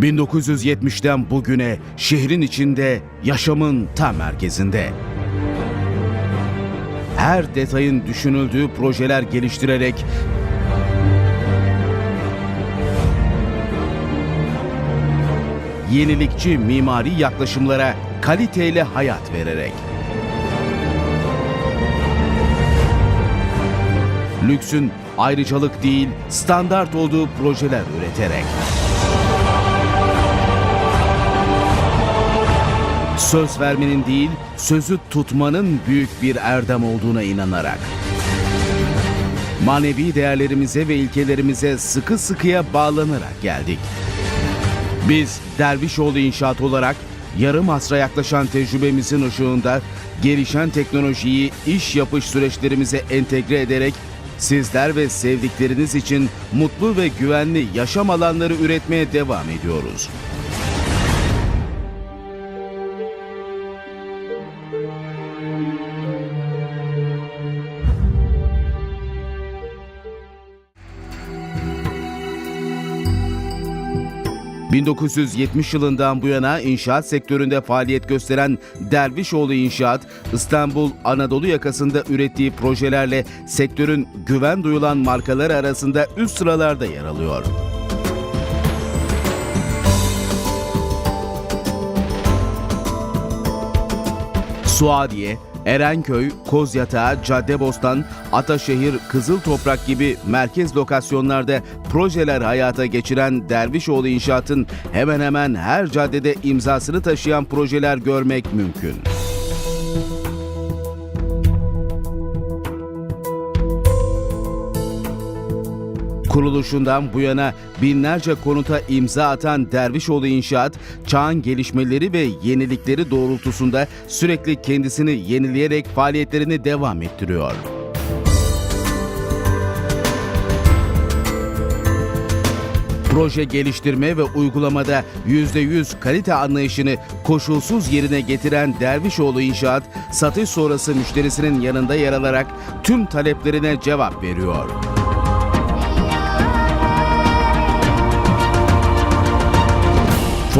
1970'ten bugüne şehrin içinde, yaşamın tam merkezinde. Her detayın düşünüldüğü projeler geliştirerek yenilikçi mimari yaklaşımlara kaliteyle hayat vererek lüksün ayrıcalık değil standart olduğu projeler üreterek söz vermenin değil sözü tutmanın büyük bir erdem olduğuna inanarak manevi değerlerimize ve ilkelerimize sıkı sıkıya bağlanarak geldik. Biz Dervişoğlu İnşaat olarak yarım asra yaklaşan tecrübemizin ışığında gelişen teknolojiyi iş yapış süreçlerimize entegre ederek sizler ve sevdikleriniz için mutlu ve güvenli yaşam alanları üretmeye devam ediyoruz. ...1970 yılından bu yana inşaat sektöründe faaliyet gösteren Dervişoğlu İnşaat... ...İstanbul Anadolu yakasında ürettiği projelerle... ...sektörün güven duyulan markalar arasında üst sıralarda yer alıyor. Suadiye, Erenköy, Kozyatağı, Caddebostan, Ataşehir, Kızıl Toprak gibi merkez lokasyonlarda projeler hayata geçiren Dervişoğlu İnşaat'ın hemen hemen her caddede imzasını taşıyan projeler görmek mümkün. Kuruluşundan bu yana binlerce konuta imza atan Dervişoğlu İnşaat, çağın gelişmeleri ve yenilikleri doğrultusunda sürekli kendisini yenileyerek faaliyetlerini devam ettiriyor. Proje geliştirme ve uygulamada %100 kalite anlayışını koşulsuz yerine getiren Dervişoğlu İnşaat, satış sonrası müşterisinin yanında yer alarak tüm taleplerine cevap veriyor.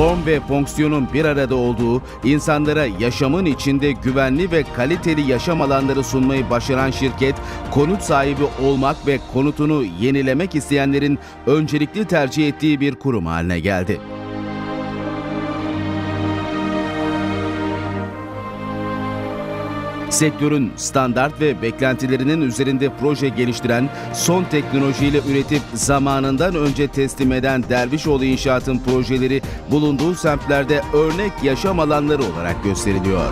Form ve fonksiyonun bir arada olduğu, insanlara yaşamın içinde güvenli ve kaliteli yaşam alanları sunmayı başaran şirket, konut sahibi olmak ve konutunu yenilemek isteyenlerin öncelikli tercih ettiği bir kurum haline geldi. Sektörün standart ve beklentilerinin üzerinde proje geliştiren, son teknolojiyle üretip zamanından önce teslim eden Dervişoğlu İnşaat'ın projeleri bulunduğu semtlerde örnek yaşam alanları olarak gösteriliyor.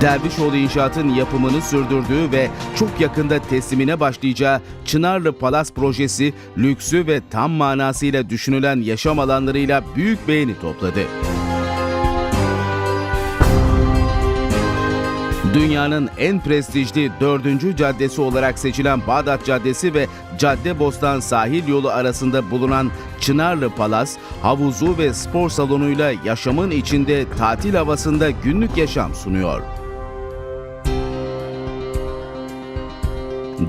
Dervişoğlu İnşaat'ın yapımını sürdürdüğü ve çok yakında teslimine başlayacağı Çınarlı Palas projesi lüksü ve tam manasıyla düşünülen yaşam alanlarıyla büyük beğeni topladı. Dünyanın en prestijli dördüncü caddesi olarak seçilen Bağdat Caddesi ve Caddebostan sahil yolu arasında bulunan Çınarlı Palas, havuzu ve spor salonuyla yaşamın içinde tatil havasında günlük yaşam sunuyor.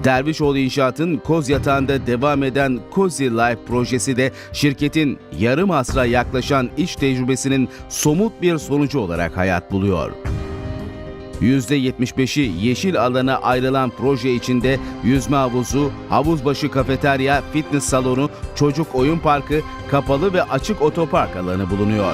Dervişoğlu İnşaat'ın Koz Yatağı'nda devam eden Cozy Life projesi de şirketin yarım asra yaklaşan iş tecrübesinin somut bir sonucu olarak hayat buluyor. %75'i yeşil alana ayrılan proje içinde yüzme havuzu, havuzbaşı kafeterya, fitness salonu, çocuk oyun parkı, kapalı ve açık otopark alanı bulunuyor.